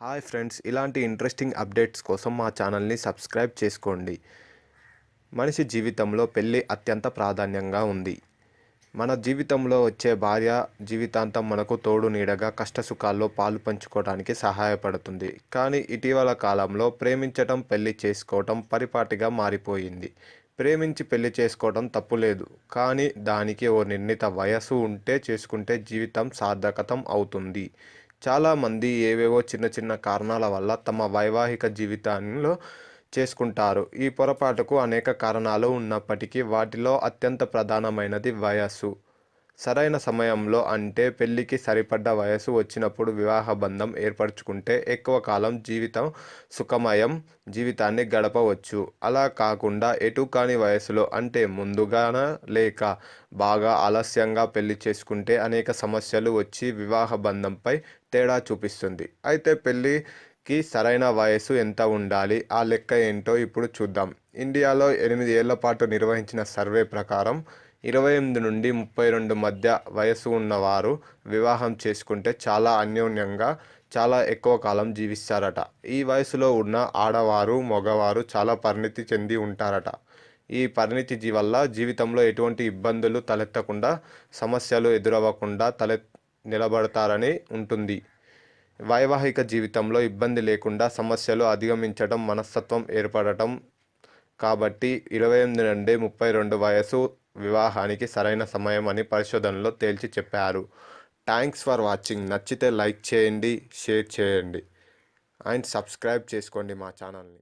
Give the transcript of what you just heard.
Hi friends ఇలాంటి interesting updates కోసం మా ఛానల్ని సబ్స్క్రైబ్ చేసుకోండి. మనిషి జీవితంలో పెళ్ళి అత్యంత ప్రాధాన్యంగా ఉంది. మన జీవితంలో వచ్చే భార్య జీవితాంతం మనకు తోడు నీడగా కష్టసుఖాల్లో పాలు పంచుకోవడానికి సహాయపడుతుంది. కానీ ఇటీవల కాలంలో ప్రేమించటం పెళ్ళి చేసుకోవటం పరిపాటిగా మారిపోయింది. ప్రేమించి పెళ్ళి చేసుకోవడం తప్పులేదు కానీ దానికి ఓ నిర్ణీత వయసు ఉంటే చేసుకుంటే జీవితం సార్థకతం అవుతుంది. చాలామంది ఏవేవో చిన్న చిన్న కారణాల వల్ల తమ వైవాహిక జీవితంలో చేసుకుంటారు. ఈ పొరపాటుకు అనేక కారణాలు ఉన్నప్పటికీ వాటిలో అత్యంత ప్రధానమైనది వయస్సు. సరైన సమయంలో అంటే పెళ్ళికి సరిపడ్డ వయసు వచ్చినప్పుడు వివాహ బంధం ఏర్పరచుకుంటే ఎక్కువ కాలం జీవితం సుఖమయం జీవితాన్ని గడపవచ్చు. అలా కాకుండా ఎటు కాని వయసులో అంటే ముందుగాన లేక బాగా ఆలస్యంగా పెళ్ళి చేసుకుంటే అనేక సమస్యలు వచ్చి వివాహ బంధంపై తేడా చూపిస్తుంది. అయితే పెళ్ళికి సరైన వయసు ఎంత ఉండాలి? ఆ లెక్క ఏంటో ఇప్పుడు చూద్దాం. ఇండియాలో ఎనిమిది ఏళ్ళ పాటు నిర్వహించిన సర్వే ప్రకారం ఇరవై ఎనిమిది నుండి ముప్పై రెండు మధ్య వయసు ఉన్నవారు వివాహం చేసుకుంటే చాలా అన్యోన్యంగా చాలా ఎక్కువ కాలం జీవిస్తారట. ఈ వయసులో ఉన్న ఆడవారు మగవారు చాలా పరిణితి చెంది ఉంటారట. ఈ పరిణితి వల్ల జీవితంలో ఎటువంటి ఇబ్బందులు తలెత్తకుండా సమస్యలు ఎదురవ్వకుండా తలె నిలబడతారని ఉంటుంది. వైవాహిక జీవితంలో ఇబ్బంది లేకుండా సమస్యలు అధిగమించడం మనస్తత్వం ఏర్పడటం కాబట్టి ఇరవై ఎనిమిది నుండి ముప్పై రెండు వయసు వివాహానికి సరైన సమయం అని పరిశోధనలో తేల్చి చెప్పారు. Thanks for watching. నచ్చితే లైక్ చేయండి షేర్ చేయండి. అండ్ సబ్స్క్రైబ్ చేసుకోండి మా ఛానల్ని.